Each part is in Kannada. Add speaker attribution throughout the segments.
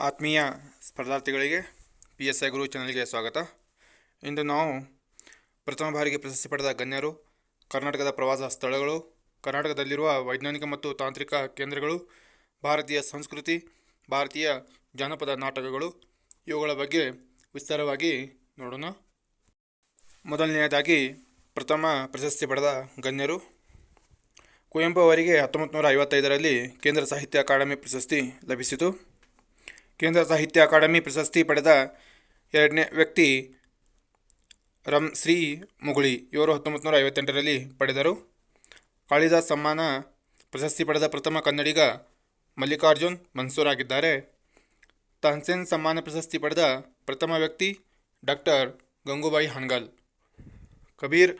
Speaker 1: ಆತ್ಮೀಯ ಸ್ಪರ್ಧಾರ್ಥಿಗಳಿಗೆ ಪಿ ಎಸ್ ಐ ಗುರು ಚಾನಲ್ಗೆ ಸ್ವಾಗತ. ಇಂದು ನಾವು ಪ್ರಥಮ ಬಾರಿಗೆ ಪ್ರಶಸ್ತಿ ಪಡೆದ ಗಣ್ಯರು, ಕರ್ನಾಟಕದ ಪ್ರವಾಸ ಸ್ಥಳಗಳು, ಕರ್ನಾಟಕದಲ್ಲಿರುವ ವೈಜ್ಞಾನಿಕ ಮತ್ತು ತಾಂತ್ರಿಕ ಕೇಂದ್ರಗಳು, ಭಾರತೀಯ ಸಂಸ್ಕೃತಿ, ಭಾರತೀಯ ಜಾನಪದ ನಾಟಕಗಳು, ಇವುಗಳ ಬಗ್ಗೆ ವಿಸ್ತಾರವಾಗಿ ನೋಡೋಣ. ಮೊದಲನೆಯದಾಗಿ ಪ್ರಥಮ ಪ್ರಶಸ್ತಿ ಪಡೆದ ಗಣ್ಯರು, ಕುವೆಂಪು ಅವರಿಗೆ ಹತ್ತೊಂಬತ್ತು ನೂರ ಐವತ್ತೈದರಲ್ಲಿ ಕೇಂದ್ರ ಸಾಹಿತ್ಯ ಅಕಾಡೆಮಿ ಪ್ರಶಸ್ತಿ ಲಭಿಸಿತು. ಕೇಂದ್ರ ಸಾಹಿತ್ಯ ಅಕಾಡೆಮಿ ಪ್ರಶಸ್ತಿ ಪಡೆದ ಎರಡನೇ ವ್ಯಕ್ತಿ ರಂ ಶ್ರೀ ಮುಗುಳಿ. ಇವರು ಹತ್ತೊಂಬತ್ತು ನೂರ ಐವತ್ತೆಂಟರಲ್ಲಿ ಪಡೆದರು. ಕಾಳಿದಾಸ್ ಸಮ್ಮಾನ ಪ್ರಶಸ್ತಿ ಪಡೆದ ಪ್ರಥಮ ಕನ್ನಡಿಗ ಮಲ್ಲಿಕಾರ್ಜುನ್ ಮನ್ಸೂರ್ ಆಗಿದ್ದಾರೆ. ತಾನ್ಸೇನ್ ಸಮ್ಮಾನ ಪ್ರಶಸ್ತಿ ಪಡೆದ ಪ್ರಥಮ ವ್ಯಕ್ತಿ ಡಾಕ್ಟರ್ ಗಂಗೂಬಾಯಿ ಹಾನ್ಗಲ್ ಕಬೀರ್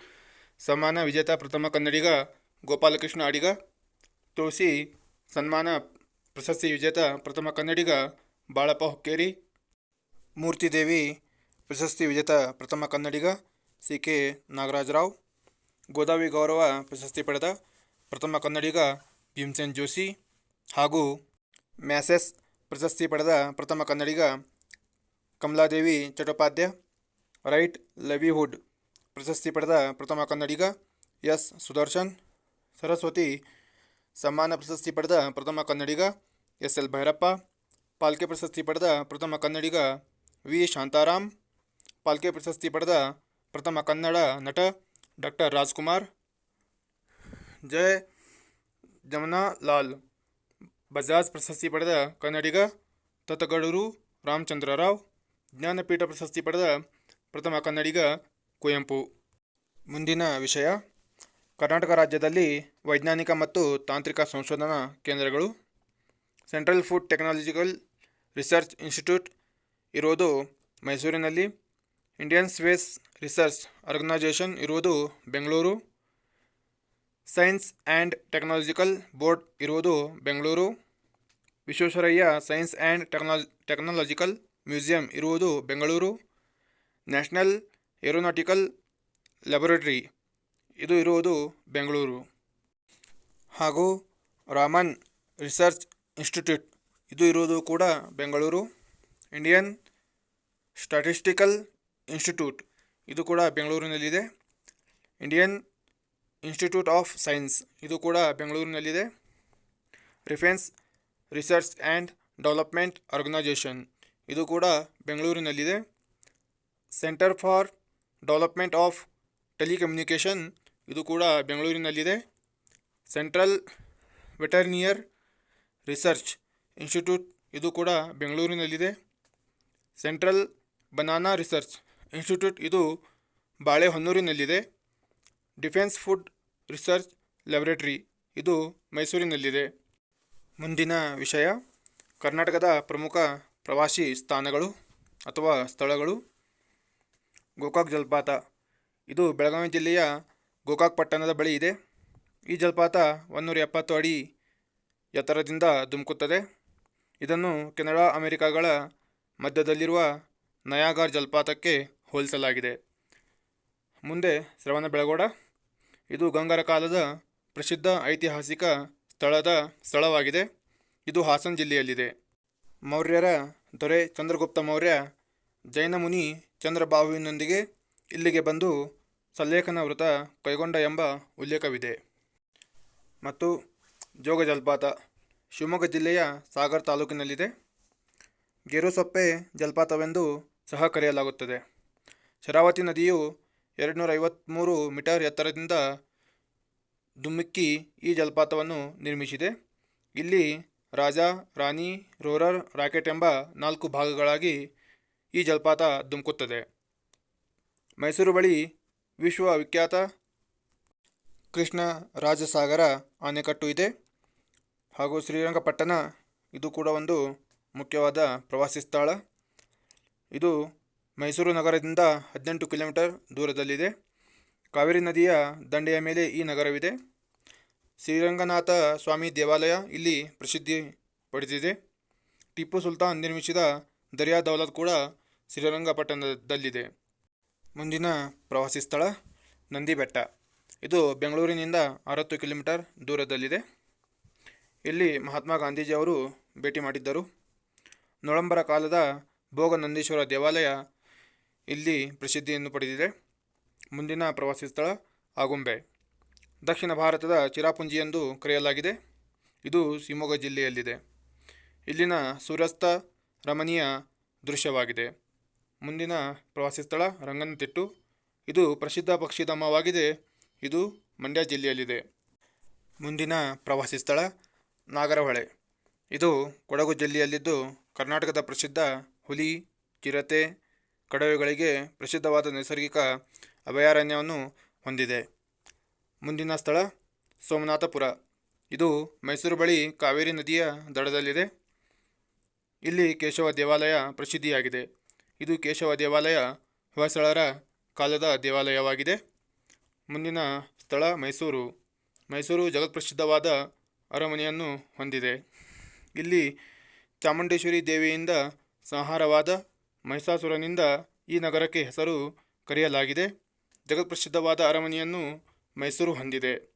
Speaker 1: ಸಮ್ಮಾನ ವಿಜೇತ ಪ್ರಥಮ ಕನ್ನಡಿಗ ಗೋಪಾಲಕೃಷ್ಣ ಅಡಿಗ. ತುಳಸಿ ಸನ್ಮಾನ ಪ್ರಶಸ್ತಿ ವಿಜೇತ ಪ್ರಥಮ ಕನ್ನಡಿಗ ಬಾಳಪ್ಪ ಹುಕ್ಕೇರಿ. ಮೂರ್ತಿದೇವಿ ಪ್ರಶಸ್ತಿ ವಿಜೇತ ಪ್ರಥಮ ಕನ್ನಡಿಗ ಸಿ ಕೆ ನಾಗರಾಜರಾವ್. ಗೋದಾವಿ ಗೌರವ ಪ್ರಶಸ್ತಿ ಪಡೆದ ಪ್ರಥಮ ಕನ್ನಡಿಗ ಭೀಮಸೇನ್ ಜೋಶಿ ಹಾಗೂ ಮ್ಯಾಸೆಸ್ ಪ್ರಶಸ್ತಿ ಪಡೆದ ಪ್ರಥಮ ಕನ್ನಡಿಗ ಕಮಲಾದೇವಿ ಚಟೋಪಾಧ್ಯ. ರೈಟ್ ಲವಿಹುಡ್ ಪ್ರಶಸ್ತಿ ಪಡೆದ ಪ್ರಥಮ ಕನ್ನಡಿಗ ಎಸ್. ಸುದರ್ಶನ್. ಸರಸ್ವತಿ ಸಮ್ಮಾನ ಪ್ರಶಸ್ತಿ ಪಡೆದ ಪ್ರಥಮ ಕನ್ನಡಿಗ ಎಸ್. ಎಲ್. ಭೈರಪ್ಪ. ಪಾಲ್ಕೆ ಪ್ರಶಸ್ತಿ ಪಡೆದ ಪ್ರಥಮ ಕನ್ನಡಿಗ ವಿ. ಶಾಂತಾರಾಮ್, ಪಾಲ್ಕೆ ಪ್ರಶಸ್ತಿ ಪಡೆದ ಪ್ರಥಮ ಕನ್ನಡ ನಟ ಡಾಕ್ಟರ್ ರಾಜ್ಕುಮಾರ್ ಜಯ ಜಮನಾ ಲಾಲ್ ಬಜಾಜ್ ಪ್ರಶಸ್ತಿ ಪಡೆದ ಕನ್ನಡಿಗ ತತಗಡೂರು ರಾಮಚಂದ್ರ ರಾವ್ ಜ್ಞಾನಪೀಠ ಪ್ರಶಸ್ತಿ ಪಡೆದ ಪ್ರಥಮ ಕನ್ನಡಿಗ ಕುವೆಂಪು. ಮುಂದಿನ ವಿಷಯ, ಕರ್ನಾಟಕ ರಾಜ್ಯದಲ್ಲಿ ವೈಜ್ಞಾನಿಕ ಮತ್ತು ತಾಂತ್ರಿಕ ಸಂಶೋಧನಾ ಕೇಂದ್ರಗಳು, central food technological research institute ಇರುವುದು ಮೈಸೂರಿನಲ್ಲಿ. ಇಂಡಿಯನ್ ಸ್ಪೇಸ್ ರಿಸರ್ಚ್ ಆರ್ಗನೈಜೇಷನ್ ಇರುವುದು Bengaluru. Science and technological board ಇರುವುದು Bengaluru. Visvesvaraya science and ಟೆಕ್ನಾಲ, technological museum ಇರುವುದು ಬೆಂಗಳೂರು. ನ್ಯಾಷನಲ್ ಏರೋನಾಟಿಕಲ್ ಲ್ಯಾಬೊರೇಟರಿ ಇದು ಇರುವುದು ಬೆಂಗಳೂರು. ಹಾಗೂ ರಾಮನ್ ರಿಸರ್ಚ್ ಇನ್ಸ್ಟಿಟ್ಯೂಟ್ ಇದು ಇರುವುದು ಕೂಡ ಬೆಂಗಳೂರು ಇಂಡಿಯನ್ ಸ್ಟಾಟಿಸ್ಟಿಕಲ್ ಇನ್ಸ್ಟಿಟ್ಯೂಟ್. ಇದು ಕೂಡ ಬೆಂಗಳೂರಿನಲ್ಲಿದೆ. Indian institute of science. ಇದು ಕೂಡ ಬೆಂಗಳೂರಿನಲ್ಲಿದೆ. Defence research and development organisation ಇದು ಕೂಡ ಬೆಂಗಳೂರಿನಲ್ಲಿದೆ. Centre for development of telecommunication. ಇದು ಕೂಡ ಬೆಂಗಳೂರಿನಲ್ಲಿದೆ. ಸೆಂಟ್ರಲ್ ವೆಟರ್ನಿಯರ್ ರಿಸರ್ಚ್ ಇನ್ಸ್ಟಿಟ್ಯೂಟ್ ಇದು ಕೂಡ ಬೆಂಗಳೂರಿನಲ್ಲಿದೆ. ಸೆಂಟ್ರಲ್ ಬನಾನಾ ರಿಸರ್ಚ್ ಇನ್ಸ್ಟಿಟ್ಯೂಟ್ ಇದು ಬಾಳೆಹೊನ್ನೂರಿನಲ್ಲಿದೆ. ಡಿಫೆನ್ಸ್ ಫುಡ್ ರಿಸರ್ಚ್ ಲ್ಯಾಬೊರೇಟರಿ ಇದು ಮೈಸೂರಿನಲ್ಲಿದೆ. ಮುಂದಿನ ವಿಷಯ, ಕರ್ನಾಟಕದ ಪ್ರಮುಖ ಪ್ರವಾಸಿ ಸ್ಥಾನಗಳು ಅಥವಾ ಸ್ಥಳಗಳು. ಗೋಕಾಕ್ ಜಲಪಾತ. ಇದು ಬೆಳಗಾವಿ ಜಿಲ್ಲೆಯ ಗೋಕಾಕ್ ಪಟ್ಟಣದ ಬಳಿ ಇದೆ. ಈ ಜಲಪಾತ ಒಂದೂರ ಎಪ್ಪತ್ತು ಅಡಿ ಎತ್ತರದಿಂದ ಧುಮುಕುತ್ತದೆ. ಇದನ್ನು ಕೆನಡಾ, ಅಮೆರಿಕಗಳ ಮಧ್ಯದಲ್ಲಿರುವ ನಯಾಗಾರ್ ಜಲಪಾತಕ್ಕೆ ಹೋಲಿಸಲಾಗಿದೆ. ಮುಂದೆ ಶ್ರವಣ ಬೆಳಗೋಡ ಇದು ಗಂಗರ ಕಾಲದ ಪ್ರಸಿದ್ಧ ಐತಿಹಾಸಿಕ ಸ್ಥಳದ ಸ್ಥಳವಾಗಿದೆ. ಇದು ಹಾಸನ ಜಿಲ್ಲೆಯಲ್ಲಿದೆ. ಮೌರ್ಯರ ದೊರೆ ಚಂದ್ರಗುಪ್ತ ಮೌರ್ಯ ಜೈನ ಮುನಿ ಚಂದ್ರಬಾಹುವಿನೊಂದಿಗೆ ಇಲ್ಲಿಗೆ ಬಂದು ಸಲ್ಲೇಖನ ವೃತ ಕೈಗೊಂಡ ಎಂಬ ಉಲ್ಲೇಖವಿದೆ. ಮತ್ತು ಜೋಗ ಜಲಪಾತ. ಶಿವಮೊಗ್ಗ ಜಿಲ್ಲೆಯ ಸಾಗರ ತಾಲೂಕಿನಲ್ಲಿದೆ. ಗೇರುಸೊಪ್ಪೆ ಜಲಪಾತವೆಂದು ಸಹ ಕರೆಯಲಾಗುತ್ತದೆ. ಶರಾವತಿ ನದಿಯು ಎರಡುನೂರ ಐವತ್ತ್ಮೂರು ಮೀಟರ್ ಎತ್ತರದಿಂದ ಧುಮ್ಮಿಕ್ಕಿ ಈ ಜಲಪಾತವನ್ನು ನಿರ್ಮಿಸಿದೆ. ಇಲ್ಲಿ ರಾಜ, ರಾಣಿ, ರೋರರ್, ರಾಕೆಟ್ ಎಂಬ ನಾಲ್ಕು ಭಾಗಗಳಾಗಿ ಈ ಜಲಪಾತ ಧುಮುಕುತ್ತದೆ. ಮೈಸೂರು ಬಳಿ ವಿಶ್ವವಿಖ್ಯಾತ ಕೃಷ್ಣ ರಾಜಸಾಗರ ಅಣೆಕಟ್ಟು ಇದೆ. ಹಾಗೂ ಶ್ರೀರಂಗಪಟ್ಟಣ, ಇದು ಕೂಡ ಒಂದು ಮುಖ್ಯವಾದ ಪ್ರವಾಸಿ ಸ್ಥಳ. ಇದು ಮೈಸೂರು ನಗರದಿಂದ ಹದಿನೆಂಟು ಕಿಲೋಮೀಟರ್ ದೂರದಲ್ಲಿದೆ. ಕಾವೇರಿ ನದಿಯ ದಂಡೆಯ ಮೇಲೆ ಈ ನಗರವಿದೆ. ಶ್ರೀರಂಗನಾಥ ಸ್ವಾಮಿ ದೇವಾಲಯ ಇಲ್ಲಿ ಪ್ರಸಿದ್ಧಿ ಪಡೆದಿದೆ. ಟಿಪ್ಪು ಸುಲ್ತಾನ್ ನಿರ್ಮಿಸಿದ ದರ್ಯಾ ದೌಲತ್ ಕೂಡ ಶ್ರೀರಂಗಪಟ್ಟಣದಲ್ಲಿದೆ. ಮುಂದಿನ ಪ್ರವಾಸಿ ಸ್ಥಳ ನಂದಿ ಬೆಟ್ಟ ಇದು ಬೆಂಗಳೂರಿನಿಂದ ಅರವತ್ತು ಕಿಲೋಮೀಟರ್ ದೂರದಲ್ಲಿದೆ. ಇಲ್ಲಿ ಮಹಾತ್ಮ ಗಾಂಧೀಜಿಯವರು ಭೇಟಿ ಮಾಡಿದ್ದರು. ನೊಳಂಬರ ಕಾಲದ ಭೋಗನಂದೀಶ್ವರ ದೇವಾಲಯ ಇಲ್ಲಿ ಪ್ರಸಿದ್ಧಿಯನ್ನು ಪಡೆದಿದೆ. ಮುಂದಿನ ಪ್ರವಾಸಿ ಸ್ಥಳ ಆಗುಂಬೆ. ದಕ್ಷಿಣ ಭಾರತದ ಚಿರಾಪುಂಜಿ ಎಂದು ಕರೆಯಲಾಗಿದೆ. ಇದು ಶಿವಮೊಗ್ಗ ಜಿಲ್ಲೆಯಲ್ಲಿದೆ. ಇಲ್ಲಿನ ಸೂರ್ಯಾಸ್ತ ರಮಣೀಯ ದೃಶ್ಯವಾಗಿದೆ. ಮುಂದಿನ ಪ್ರವಾಸಿ ಸ್ಥಳ ರಂಗನತಿಟ್ಟು. ಇದು ಪ್ರಸಿದ್ಧ ಪಕ್ಷಿಧಾಮವಾಗಿದೆ. ಇದು ಮಂಡ್ಯ ಜಿಲ್ಲೆಯಲ್ಲಿದೆ. ಮುಂದಿನ ಪ್ರವಾಸಿ ಸ್ಥಳ ನಾಗರಹೊಳೆ. ಇದು ಕೊಡಗು ಜಿಲ್ಲೆಯಲ್ಲಿದ್ದು ಕರ್ನಾಟಕದ ಪ್ರಸಿದ್ಧ ಹುಲಿ, ಚಿರತೆ, ಕಡವೆಗಳಿಗೆ ಪ್ರಸಿದ್ಧವಾದ ನೈಸರ್ಗಿಕ ಅಭಯಾರಣ್ಯವನ್ನು ಹೊಂದಿದೆ. ಮುಂದಿನ ಸ್ಥಳ ಸೋಮನಾಥಪುರ. ಇದು ಮೈಸೂರು ಬಳಿ ಕಾವೇರಿ ನದಿಯ ದಡದಲ್ಲಿದೆ. ಇಲ್ಲಿ ಕೇಶವ ದೇವಾಲಯ ಪ್ರಸಿದ್ಧಿಯಾಗಿದೆ. ಇದು ಕೇಶವ ದೇವಾಲಯ ಹೊಯ್ಸಳರ ಕಾಲದ ದೇವಾಲಯವಾಗಿದೆ. ಮುಂದಿನ ಸ್ಥಳ ಮೈಸೂರು. ಮೈಸೂರು ಜಗತ್ಪ್ರಸಿದ್ಧವಾದ ಅರಮನೆಯನ್ನು ಹೊಂದಿದೆ. ಇಲ್ಲಿ ಚಾಮುಂಡೇಶ್ವರಿ ದೇವಿಯಿಂದ ಸಂಹಾರವಾದ ಮಹಿಷಾಸುರನಿಂದ ಈ ನಗರಕ್ಕೆ ಹೆಸರು ಕರೆಯಲಾಗಿದೆ. ಜಗತ್ಪ್ರಸಿದ್ಧವಾದ ಅರಮನೆಯನ್ನು ಮೈಸೂರು ಹೊಂದಿದೆ.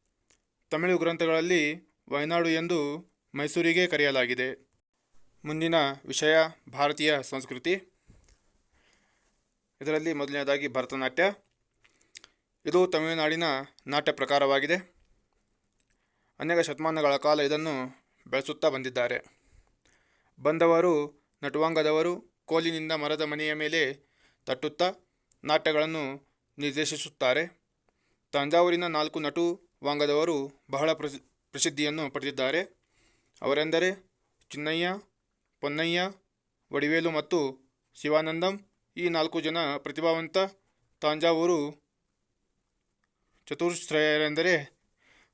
Speaker 1: ತಮಿಳು ಗ್ರಂಥಗಳಲ್ಲಿ ವಯನಾಡು ಎಂದು ಮೈಸೂರಿಗೆ ಕರೆಯಲಾಗಿದೆ. ಮುಂದಿನ ವಿಷಯ, ಭಾರತೀಯ ಸಂಸ್ಕೃತಿ. ಇದರಲ್ಲಿ ಮೊದಲನೇದಾಗಿ ಭರತನಾಟ್ಯ. ಇದು ತಮಿಳುನಾಡಿನ ನಾಟ್ಯ ಪ್ರಕಾರವಾಗಿದೆ. ಅನೇಕ ಶತಮಾನಗಳ ಕಾಲ ಇದನ್ನು ಬೆಳೆಸುತ್ತಾ ಬಂದಿದ್ದಾರೆ. ಬಂದವರು, ನಟುವಾಂಗದವರು, ಕೋಲಿನಿಂದ ಮರದ ಮನೆಯ ಮೇಲೆ ತಟ್ಟುತ್ತಾ ನಾಟ್ಯಗಳನ್ನು ನಿರ್ದೇಶಿಸುತ್ತಾರೆ. ತಂಜಾವೂರಿನ ನಾಲ್ಕು ನಟು ವಾಂಗದವರು ಬಹಳ ಪ್ರಸಿ, ಪ್ರಸಿದ್ಧಿಯನ್ನು ಪಡೆದಿದ್ದಾರೆ. ಅವರೆಂದರೆ ಚಿನ್ನಯ್ಯ, ಪೊನ್ನಯ್ಯ, ವಡಿವೇಲು ಮತ್ತು ಶಿವಾನಂದಂ. ಈ ನಾಲ್ಕು ಜನ ಪ್ರತಿಭಾವಂತ ತಾಂಜಾವೂರು ಚತುರ್ಶ್ರಯರೆಂದರೆ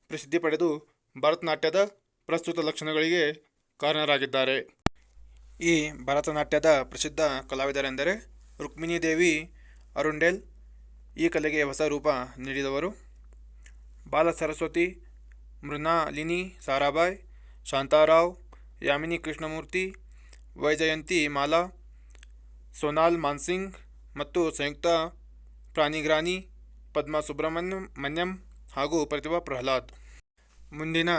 Speaker 1: ಪ್ರಸಿದ್ಧಿ ಪಡೆದು ಭರತನಾಟ್ಯದ ಪ್ರಸ್ತುತ ಲಕ್ಷಣಗಳಿಗೆ ಕಾರಣರಾಗಿದ್ದಾರೆ. ಈ ಭರತನಾಟ್ಯದ ಪ್ರಸಿದ್ಧ ಕಲಾವಿದರೆಂದರೆ ರುಕ್ಮಿಣಿ ದೇವಿ, ಅರುಂಡೇಲ್, ಈ ಕಲೆಗೆ ಹೊಸ ರೂಪ ನೀಡಿದವರು. ಬಾಲ ಸರಸ್ವತಿ, ಮೃಣಾಲಿನಿ ಸಾರಾಭಾಯ್, ಶಾಂತಾರಾವ್, ಯಾಮಿನಿ ಕೃಷ್ಣಮೂರ್ತಿ, ವೈಜಯಂತಿ ಮಾಲಾ, ಸೋನಾಲ್ ಮಾನ್ಸಿಂಗ್ ಮತ್ತು ಸಂಯುಕ್ತ ಪ್ರಾಣಿಗ್ರಾನಿ ಪದ್ಮಾ ಸುಬ್ರಹ್ಮಣ್ಯಂ ಮನ್ಯಂ ಹಾಗೂ ಪ್ರತಿಭಾ ಪ್ರಹ್ಲಾದ್. ಮುಂದಿನ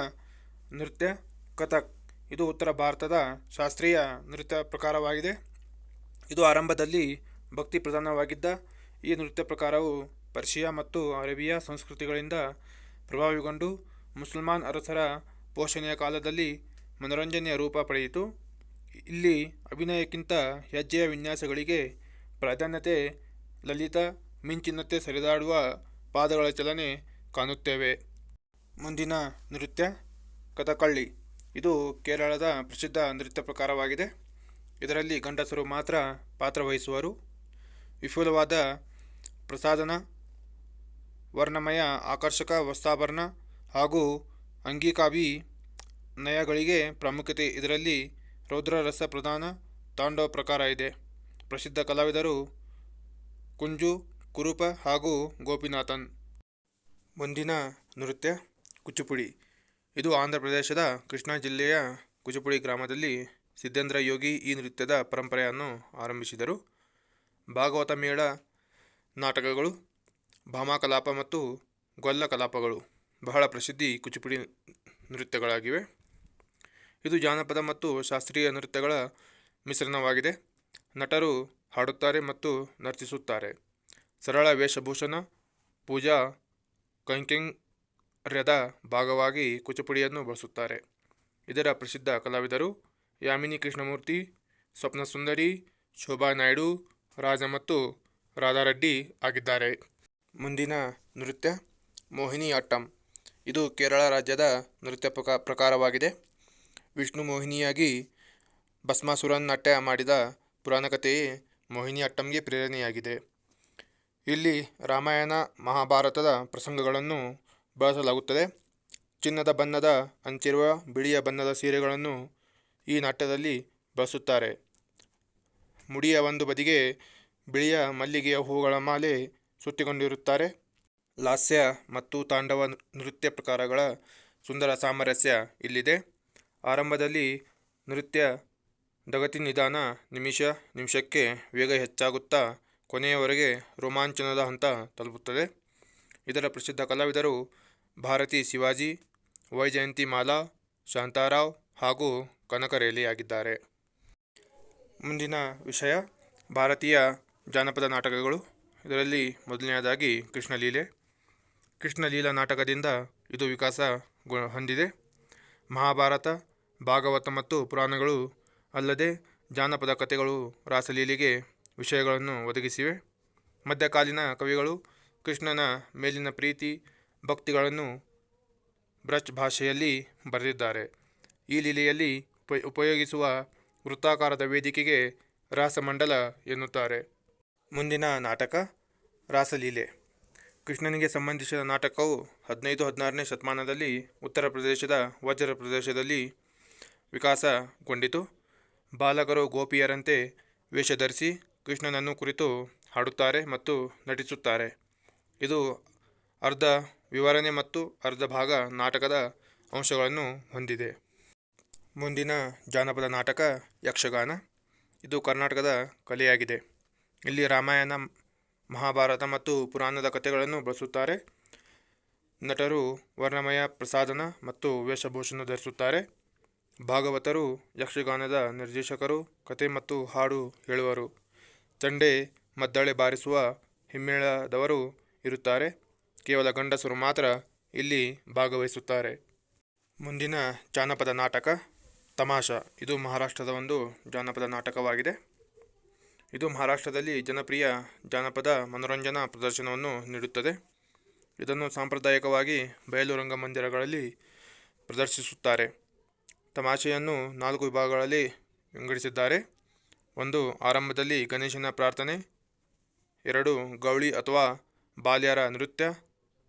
Speaker 1: ನೃತ್ಯ ಕಥಕ್. ಇದು ಉತ್ತರ ಭಾರತದ ಶಾಸ್ತ್ರೀಯ ನೃತ್ಯ ಪ್ರಕಾರವಾಗಿದೆ. ಇದು ಆರಂಭದಲ್ಲಿ ಭಕ್ತಿ ಪ್ರಧಾನವಾಗಿದ್ದ ಈ ನೃತ್ಯ ಪ್ರಕಾರವು ಪರ್ಷಿಯಾ ಮತ್ತು ಅರೇಬಿಯಾ ಸಂಸ್ಕೃತಿಗಳಿಂದ ಪ್ರಭಾವಿಗೊಂಡು ಮುಸಲ್ಮಾನ್ ಅರಸರ ಪೋಷಣೆಯ ಕಾಲದಲ್ಲಿ ಮನೋರಂಜನೆಯ ರೂಪ ಪಡೆಯಿತು. ಇಲ್ಲಿ ಅಭಿನಯಕ್ಕಿಂತ ಹೆಜ್ಜೆಯ ವಿನ್ಯಾಸಗಳಿಗೆ ಪ್ರಾಧಾನ್ಯತೆ, ಲಲಿತ ಮಿಂಚಿನಂತೆ ಸರಿದಾಡುವ ಪಾದಗಳ ಚಲನೆ ಕಾಣುತ್ತೇವೆ. ಮುಂದಿನ ನೃತ್ಯ ಕಥಕಳ್ಳಿ ಇದು ಕೇರಳದ ಪ್ರಸಿದ್ಧ ನೃತ್ಯ ಪ್ರಕಾರವಾಗಿದೆ. ಇದರಲ್ಲಿ ಗಂಡಸರು ಮಾತ್ರ ಪಾತ್ರವಹಿಸುವರು ವಿಫುಲವಾದ ಪ್ರಸಾದನ, ವರ್ಣಮಯ, ಆಕರ್ಷಕ ವಸ್ತಾಭರಣ ಹಾಗೂ ಅಂಗಿಕಾಭಿ ನಯಗಳಿಗೆ ಪ್ರಾಮುಖ್ಯತೆ. ಇದರಲ್ಲಿ ರೌದ್ರರಸ ಪ್ರಧಾನ ತಾಂಡವ ಪ್ರಕಾರ ಇದೆ. ಪ್ರಸಿದ್ಧ ಕಲಾವಿದರು ಕುಂಜು, ಕುರುಪ ಹಾಗೂ ಗೋಪಿನಾಥನ್. ಮುಂದಿನ ನೃತ್ಯ ಕುಚುಪುಡಿ. ಇದು ಆಂಧ್ರ ಪ್ರದೇಶದ ಕೃಷ್ಣಾ ಜಿಲ್ಲೆಯ ಕುಚುಪುಡಿ ಗ್ರಾಮದಲ್ಲಿ ಸಿದ್ಧೇಂದ್ರ ಯೋಗಿ ಈ ನೃತ್ಯದ ಪರಂಪರೆಯನ್ನು ಆರಂಭಿಸಿದರು. ಭಾಗವತ ಮೇಳ, ನಾಟಕಗಳು ಭಾಮಾಕಲಾಪ ಮತ್ತು ಗೊಲ್ಲ ಕಲಾಪಗಳು ಬಹಳ ಪ್ರಸಿದ್ಧಿ ಕುಚುಪುಡಿ ನೃತ್ಯಗಳಾಗಿವೆ. ಇದು ಜಾನಪದ ಮತ್ತು ಶಾಸ್ತ್ರೀಯ ನೃತ್ಯಗಳ ಮಿಶ್ರಣವಾಗಿದೆ. ನಟರು ಹಾಡುತ್ತಾರೆ ಮತ್ತು ನರ್ತಿಸುತ್ತಾರೆ. ಸರಳ ವೇಷಭೂಷಣ, ಪೂಜಾ ಕೈಂಕರ್ಯದ ಭಾಗವಾಗಿ ಕುಚುಪುಡಿಯನ್ನು ಬಳಸುತ್ತಾರೆ. ಇದರ ಪ್ರಸಿದ್ಧ ಕಲಾವಿದರು ಯಾಮಿನಿ ಕೃಷ್ಣಮೂರ್ತಿ, ಸ್ವಪ್ನ ಸುಂದರಿ, ಶೋಭಾ ನಾಯ್ಡು, ರಾಜ ಮತ್ತು ರಾಧಾರೆಡ್ಡಿ ಆಗಿದ್ದಾರೆ. ಮುಂದಿನ ನೃತ್ಯ ಮೋಹಿನಿ ಅಟ್ಟಂ. ಇದು ಕೇರಳ ರಾಜ್ಯದ ನೃತ್ಯ ಪ್ರಕ ಪ್ರಕಾರವಾಗಿದೆ. ವಿಷ್ಣು ಮೋಹಿನಿಯಾಗಿ ಭಸ್ಮಾಸುರನ್ ನಾಟ್ಯ ಮಾಡಿದ ಪುರಾಣ ಕಥೆಯೇ ಮೋಹಿನಿ ಅಟ್ಟಂಗೆ ಪ್ರೇರಣೆಯಾಗಿದೆ. ಇಲ್ಲಿ ರಾಮಾಯಣ, ಮಹಾಭಾರತದ ಪ್ರಸಂಗಗಳನ್ನು ಬಳಸಲಾಗುತ್ತದೆ. ಚಿನ್ನದ ಬಣ್ಣದ ಅಂಚಿರುವ ಬಿಳಿಯ ಬಣ್ಣದ ಸೀರೆಗಳನ್ನು ಈ ನಾಟ್ಯದಲ್ಲಿ ಬಳಸುತ್ತಾರೆ. ಮುಡಿಯ ಒಂದು ಬದಿಗೆ ಬಿಳಿಯ ಮಲ್ಲಿಗೆಯ ಹೂಗಳ ಮಾಲೆ ಸುತ್ತಿಕೊಂಡಿರುತ್ತಾರೆ. ಲಾಸ್ಯ ಮತ್ತು ತಾಂಡವ ನೃತ್ಯ ಪ್ರಕಾರಗಳ ಸುಂದರ ಸಾಮರಸ್ಯ ಇಲ್ಲಿದೆ. ಆರಂಭದಲ್ಲಿ ನೃತ್ಯ ದಗತಿ ನಿಧಾನ ನಿಮಿಷ ನಿಮಿಷಕ್ಕೆ ವೇಗ ಹೆಚ್ಚಾಗುತ್ತಾ ಕೊನೆಯವರೆಗೆ ರೋಮಾಂಚನದ ಹಂತ ತಲುಪುತ್ತದೆ. ಇದರ ಪ್ರಸಿದ್ಧ ಕಲಾವಿದರು ಭಾರತಿ ಶಿವಾಜಿ, ವೈಜಯಂತಿ ಮಾಲಾ, ಶಾಂತಾರಾವ್ ಹಾಗೂ ಕನಕರೇಲಿಯಾಗಿದ್ದಾರೆ ಮುಂದಿನ ವಿಷಯ, ಭಾರತೀಯ ಜಾನಪದ ನಾಟಕಗಳು. ಇದರಲ್ಲಿ ಮೊದಲನೆಯದಾಗಿ ಕೃಷ್ಣಲೀಲೆ. ಕೃಷ್ಣಲೀಲಾ ನಾಟಕದಿಂದ ಇದು ವಿಕಾಸ ಹೊಂದಿದೆ. ಮಹಾಭಾರತ, ಭಾಗವತ ಮತ್ತು ಪುರಾಣಗಳು ಅಲ್ಲದೆ ಜಾನಪದ ಕಥೆಗಳು ರಾಸಲೀಲೆಗೆ ವಿಷಯಗಳನ್ನು ಒದಗಿಸಿವೆ. ಮಧ್ಯಕಾಲೀನ ಕವಿಗಳು ಕೃಷ್ಣನ ಮೇಲಿನ ಪ್ರೀತಿ ಭಕ್ತಿಗಳನ್ನು ಬ್ರಜ್ ಭಾಷೆಯಲ್ಲಿ ಬರೆದಿದ್ದಾರೆ. ಈ ಲೀಲೆಯಲ್ಲಿ ಉಪ, ಉಪಯೋಗಿಸುವ ವೃತ್ತಾಕಾರದ ವೇದಿಕೆಗೆ ರಾಸಮಂಡಲ ಎನ್ನುತ್ತಾರೆ. ಮುಂದಿನ ನಾಟಕ ರಾಸಲೀಲೆ. ಕೃಷ್ಣನಿಗೆ ಸಂಬಂಧಿಸಿದ ನಾಟಕವು ಹದಿನೈದು, ಹದಿನಾರನೇ ಶತಮಾನದಲ್ಲಿ ಉತ್ತರ ಪ್ರದೇಶದ ವಜ್ರ ಪ್ರದೇಶದಲ್ಲಿ ವಿಕಾಸಗೊಂಡಿತು. ಬಾಲಕರು ಗೋಪಿಯರಂತೆ ವೇಷ ಧರಿಸಿ ಕೃಷ್ಣನನ್ನು ಕುರಿತು ಹಾಡುತ್ತಾರೆ ಮತ್ತು ನಟಿಸುತ್ತಾರೆ. ಇದು ಅರ್ಧ ವಿವರಣೆ ಮತ್ತು ಅರ್ಧ ಭಾಗ ನಾಟಕದ ಅಂಶಗಳನ್ನು ಹೊಂದಿದೆ. ಮುಂದಿನ ಜಾನಪದ ನಾಟಕ ಯಕ್ಷಗಾನ. ಇದು ಕರ್ನಾಟಕದ ಕಲೆಯಾಗಿದೆ. ಇಲ್ಲಿ ರಾಮಾಯಣ, ಮಹಾಭಾರತ ಮತ್ತು ಪುರಾಣದ ಕಥೆಗಳನ್ನು ಬಳಸುತ್ತಾರೆ. ನಟರು ವರ್ಣಮಯ ಪ್ರಸಾದನ ಮತ್ತು ವೇಷಭೂಷಣ ಧರಿಸುತ್ತಾರೆ. ಭಾಗವತರು, ಯಕ್ಷಗಾನದ ನಿರ್ದೇಶಕರು ಕತೆ ಮತ್ತು ಹಾಡು ಹೇಳುವರು. ಚಂಡೆ ಮದ್ದಳೆ ಬಾರಿಸುವ ಹಿಮ್ಮೇಳದವರು ಇರುತ್ತಾರೆ. ಕೇವಲ ಗಂಡಸರು ಮಾತ್ರ ಇಲ್ಲಿ ಭಾಗವಹಿಸುತ್ತಾರೆ. ಮುಂದಿನ ಜಾನಪದ ನಾಟಕ, ತಮಾಷಾ. ಇದು ಮಹಾರಾಷ್ಟ್ರದ ಒಂದು ಜಾನಪದ ನಾಟಕವಾಗಿದೆ. ಇದು ಮಹಾರಾಷ್ಟ್ರದಲ್ಲಿ ಜನಪ್ರಿಯ ಜಾನಪದ ಮನೋರಂಜನಾ ಪ್ರದರ್ಶನವನ್ನು ನೀಡುತ್ತದೆ. ಇದನ್ನು ಸಾಂಪ್ರದಾಯಿಕವಾಗಿ ಬಯಲು ರಂಗಮಂದಿರಗಳಲ್ಲಿ ಪ್ರದರ್ಶಿಸುತ್ತಾರೆ. ತಮಾಷೆಯನ್ನು ನಾಲ್ಕು ವಿಭಾಗಗಳಲ್ಲಿ ವಿಂಗಡಿಸಿದ್ದಾರೆ. ಒಂದು, ಆರಂಭದಲ್ಲಿ ಗಣೇಶನ ಪ್ರಾರ್ಥನೆ, ಎರಡು, ಗೌಳಿ ಅಥವಾ ಬಾಲ್ಯರ ನೃತ್ಯ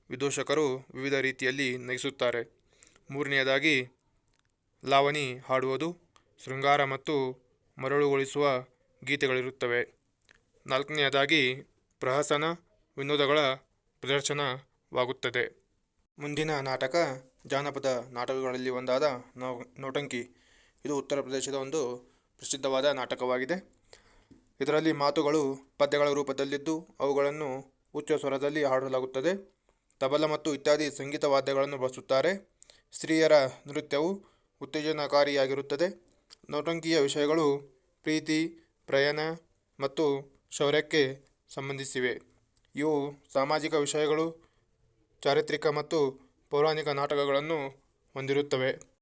Speaker 1: ವಿದೂಷಕರು ವಿವಿಧ ರೀತಿಯಲ್ಲಿ ನಗಿಸುತ್ತಾರೆ. ಮೂರನೆಯದಾಗಿ, ಲಾವಣಿ ಹಾಡುವುದು, ಶೃಂಗಾರ ಮತ್ತು ಮರಳುಗೊಳಿಸುವ ಗೀತೆಗಳಿರುತ್ತವೆ. ನಾಲ್ಕನೆಯದಾಗಿ, ಪ್ರಹಸನ ವಿನೋದಗಳ ಪ್ರದರ್ಶನವಾಗುತ್ತದೆ. ಮುಂದಿನ ನಾಟಕ ಜಾನಪದ ನಾಟಕಗಳಲ್ಲಿ ಒಂದಾದ ನೋ, ನೋಟಂಕಿ. ಇದು ಉತ್ತರ ಪ್ರದೇಶದ ಒಂದು ಪ್ರಸಿದ್ಧವಾದ ನಾಟಕವಾಗಿದೆ. ಇದರಲ್ಲಿ ಮಾತುಗಳು ಪದ್ಯಗಳ ರೂಪದಲ್ಲಿದ್ದು, ಅವುಗಳನ್ನು ಉಚ್ಚ ಸ್ವರದಲ್ಲಿ ಹಾಡಲಾಗುತ್ತದೆ. ತಬಲ ಮತ್ತು ಇತ್ಯಾದಿ ಸಂಗೀತ ವಾದ್ಯಗಳನ್ನು ಬಳಸುತ್ತಾರೆ. ಸ್ತ್ರೀಯರ ನೃತ್ಯವು ಉತ್ತೇಜನಕಾರಿಯಾಗಿರುತ್ತದೆ. ನೌಟಂಕಿಯ ವಿಷಯಗಳು ಪ್ರೀತಿ, ಪ್ರಯಾಣ ಮತ್ತು ಶೌರ್ಯಕ್ಕೆ ಸಂಬಂಧಿಸಿವೆ. ಇವು ಸಾಮಾಜಿಕ ವಿಷಯಗಳು, ಚಾರಿತ್ರಿಕ ಮತ್ತು ಪೌರಾಣಿಕ ನಾಟಕಗಳನ್ನು ಹೊಂದಿರುತ್ತವೆ.